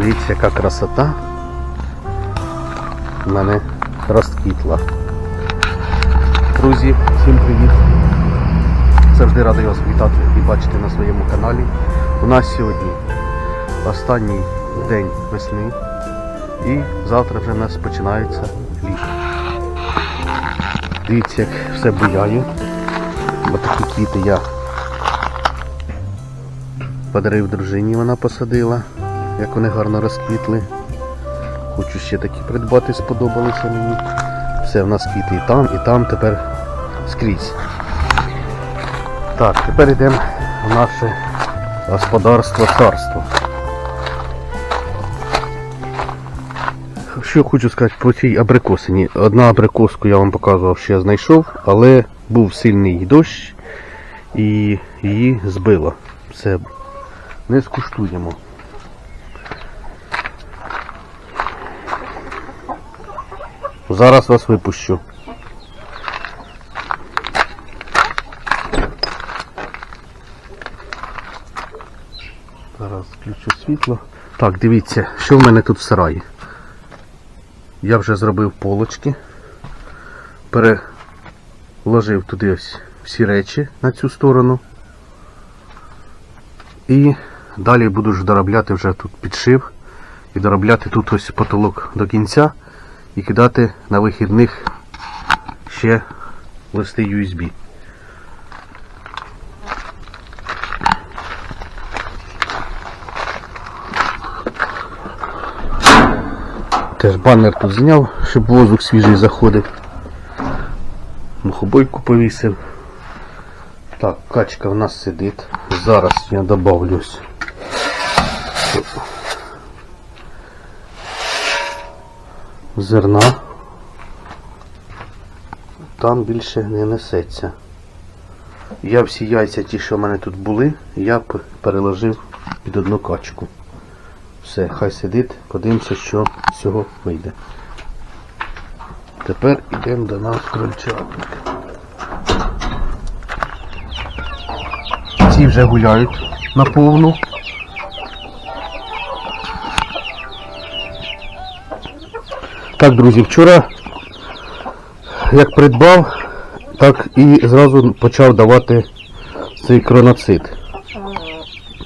Дивіться, яка красота. Мене розквітла. Друзі, всім привіт! Завжди радий вас вітати і бачити на своєму каналі. У нас сьогодні останній день весни і завтра вже в нас починається літо. Дивіться, як все буяє. Бо такі квіти я подарив дружині, вона посадила, як вони гарно розквітли. Хочу ще такі придбати, сподобалися мені. Все, в нас квіти і там, і там тепер скрізь. Так, тепер йдемо в наше господарство царство. Що хочу сказати про ці абрикосині. Одна абрикоску я вам показував, що я знайшов, але був сильний дощ і її збило. Все, не скуштуємо. Зараз вас випущу. Зараз включу світло. Так, дивіться, що в мене тут в сараї. Я вже зробив полочки. Переложив туди ось всі речі на цю сторону. І далі буду ж доробляти вже тут підшив. І доробляти тут ось потолок до кінця і кидати на вихідних ще листи USB. Теж банер тут зняв, щоб воздух свіжий заходив. Мухобойку повісив. Так, качка в нас сидить. Зараз я добавлюсь. Зерна. Там більше не несеться. Я всі яйця, ті, що в мене тут були, я переложив під одну качку. Все, хай сидить, подивимося, що з цього вийде. Тепер йдемо до нас крольчатник. Ці вже гуляють на Так, друзі, вчора як придбав, так і зразу почав давати цей кроноцит.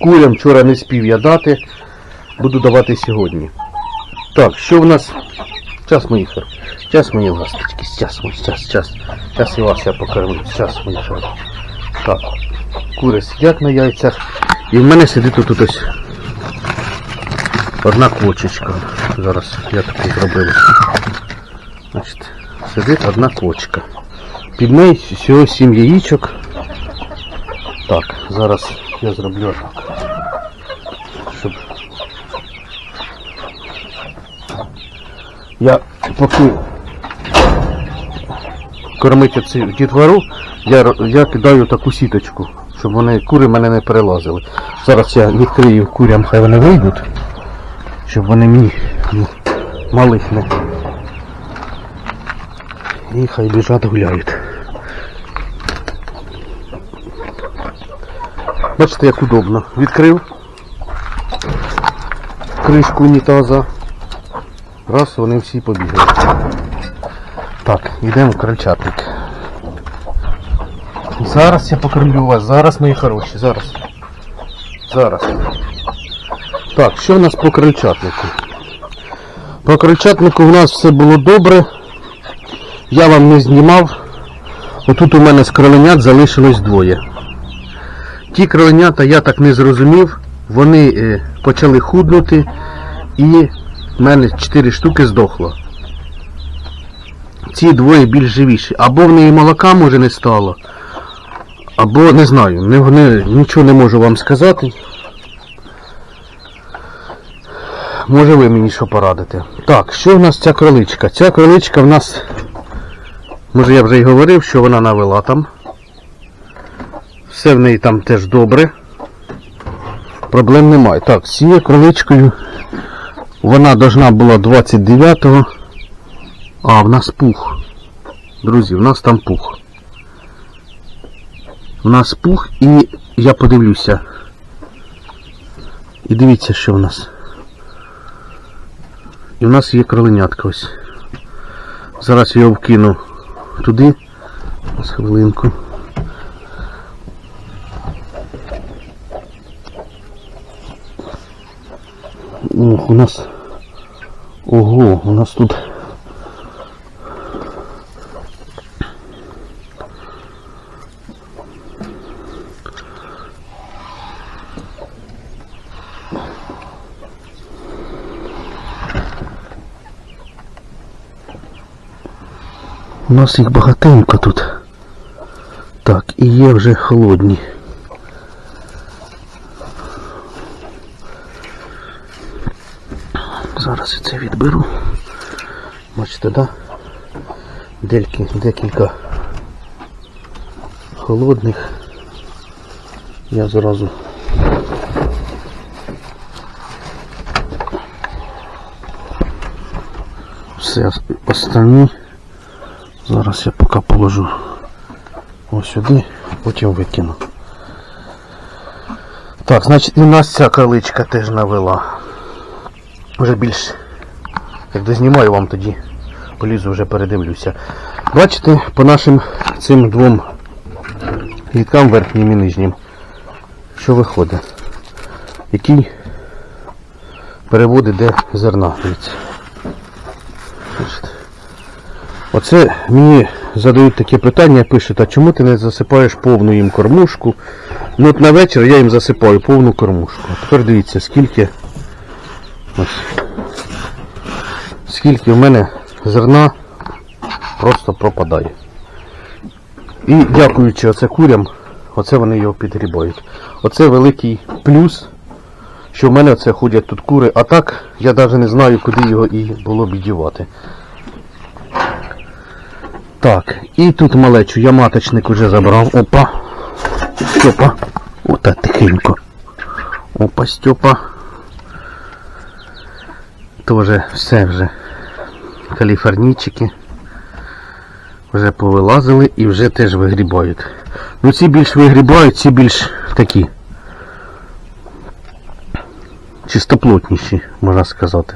Курям вчора не спів я дати, буду давати сьогодні. Так, що в нас? Час мої хор. Час мої ласточки. Час мої, час, час. Час і вас я покормлю. Час мої хор. Так. Кури сидять на яйцях. І в мене сидить тут ось одна квочечка. Зараз я таку зробив. Значить, сидить одна квочка. Під нею всього сім яєчок. Так, зараз я зроблю так. Щоб я поки кормити цю дітвору, я, я кидаю таку сіточку, щоб вони кури мене не перелазили. Зараз я відкрию курям, хай вони вийдуть, щоб вони мені ну, малих не. І хай біжать гуляють. Бачите, як удобно. Відкрив кришку унітаза. Раз вони всі побігли. Так, йдемо в крольчатник. Зараз я покормлю вас, зараз мої хороші, зараз. Зараз. Так, що в нас по крольчатнику? По крольчатнику в нас все було добре. Я вам не знімав. Отут у мене з кроленят залишилось двоє. Ті кроленята я так не зрозумів. Вони е, почали худнути і в мене 4 штуки здохло. Ці двоє більш живіші. Або в неї молока може не стало, або не знаю, не, не, нічого не можу вам сказати. Може ви мені що порадите. Так, що в нас ця кроличка? Ця кроличка в нас, може я вже й говорив, що вона навела там. Все в неї там теж добре. Проблем немає. Так, з цією кроличкою вона должна була 29-го. А, в нас пух. Друзі, в нас там пух. В нас пух і я подивлюся. І дивіться, що в нас. І в нас є кроленятка ось. Зараз я його вкину туди. з хвилинку. Ох, у нас. Ого, у нас тут. У нас їх багатенько тут. Так, і є вже холодні. Зараз я це відберу. Бачите, да? Дельки, декілька холодних. Я зразу все останні. Зараз я поки положу ось сюди, потім викину. Так, значить і нас ця кроличка теж навела. Вже більш, як дознімаю вам тоді, полізу вже передивлюся. Бачите, по нашим цим двом гідкам верхнім і нижнім, що виходить? Який перевод іде зерна. Бачите? Оце мені задають таке питання, пишуть, а чому ти не засипаєш повну їм кормушку? Ну от на вечір я їм засипаю повну кормушку. А тепер дивіться, скільки ось, скільки в мене зерна просто пропадає. І дякуючи оце курям, оце вони його підгрібають. Оце великий плюс, що в мене оце ходять тут кури, а так я навіть не знаю, куди його і було б дівати. Так, і тут малечу я маточник уже забрав. Опа. Степа. Ота тихенько. Опа, Степа. Тоже все вже. Каліфорнійчики. Вже повилазили і вже теж вигрібають. Ну ці більш вигрібають, ці більш такі. Чистоплотніші, можна сказати.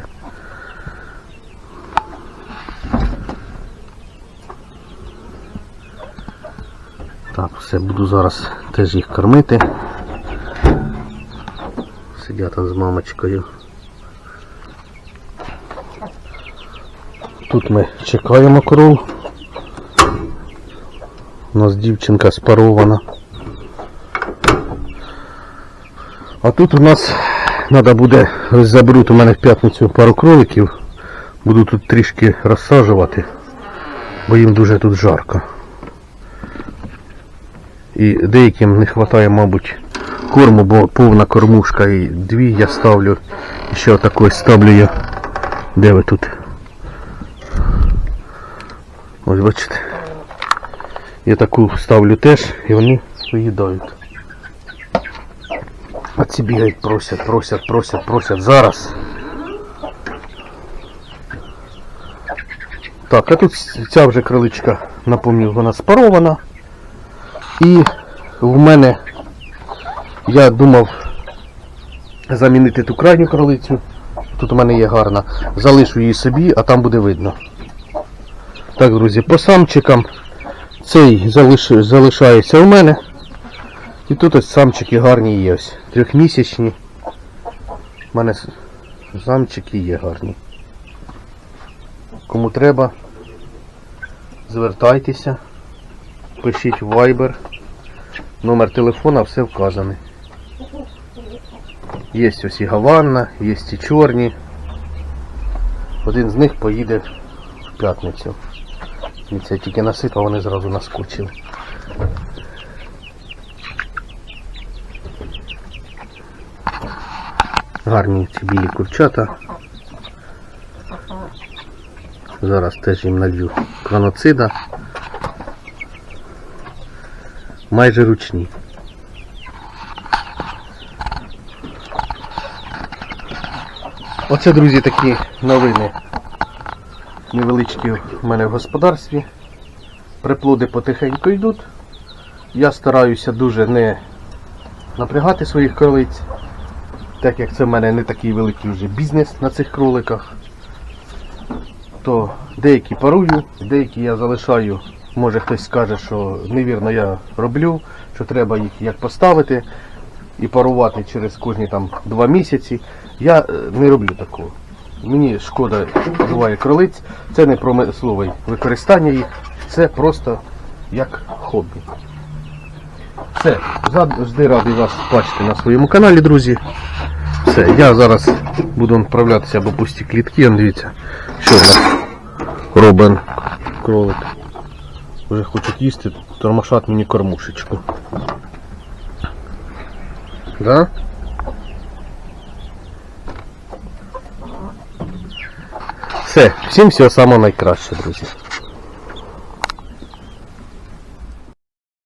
Так, все, буду зараз теж їх кормити. Сидять там з мамочкою. Тут ми чекаємо коров. У нас дівчинка спарована. А тут у нас треба буде, ось заберуть у мене в п'ятницю пару кроликів. Буду тут трішки розсаджувати, бо їм дуже тут жарко. І деяким не вистачає, мабуть, корму, бо повна кормушка і дві я ставлю. Ще отакої ставлю я. Де ви тут? Ось бачите. Я таку ставлю теж і вони виїдають. А ці бігають, просять, просять, просять, просять. Зараз. Так, а тут ця вже криличка, напомню, вона спарована. І в мене я думав замінити ту крайню кролицю. Тут у мене є гарна. Залишу її собі, а там буде видно. Так, друзі, по самчикам цей залиш... залишається у мене. І тут ось самчики гарні є ось. Трьохмісячні. У мене самчики є гарні. Кому треба, звертайтеся пишіть Viber. Номер телефона все вказане. Є ось і Гаванна, є і чорні. Один з них поїде в п'ятницю. І це тільки насипав, вони зразу наскочили. Гарні ці білі курчата. Зараз теж їм налью краноцида. Майже ручні. Оце, друзі, такі новини невеличкі в мене в господарстві. Приплоди потихеньку йдуть. Я стараюся дуже не напрягати своїх кролиць, так як це в мене не такий великий вже бізнес на цих кроликах. то деякі парую, деякі я залишаю. Може хтось скаже, що невірно я роблю, що треба їх як поставити і парувати через кожні там два місяці. Я е, не роблю такого. Мені шкода буває кролиць, це не промислове використання їх, це просто як хобі. Все, завжди радий вас бачити на своєму каналі, друзі. Все, я зараз буду відправлятися або пусті клітки, дивіться, що в нас робить кролик. Вже хочуть їсти, тормошать мені кормушечку. Да? Все, всім всього самого найкраще, друзі.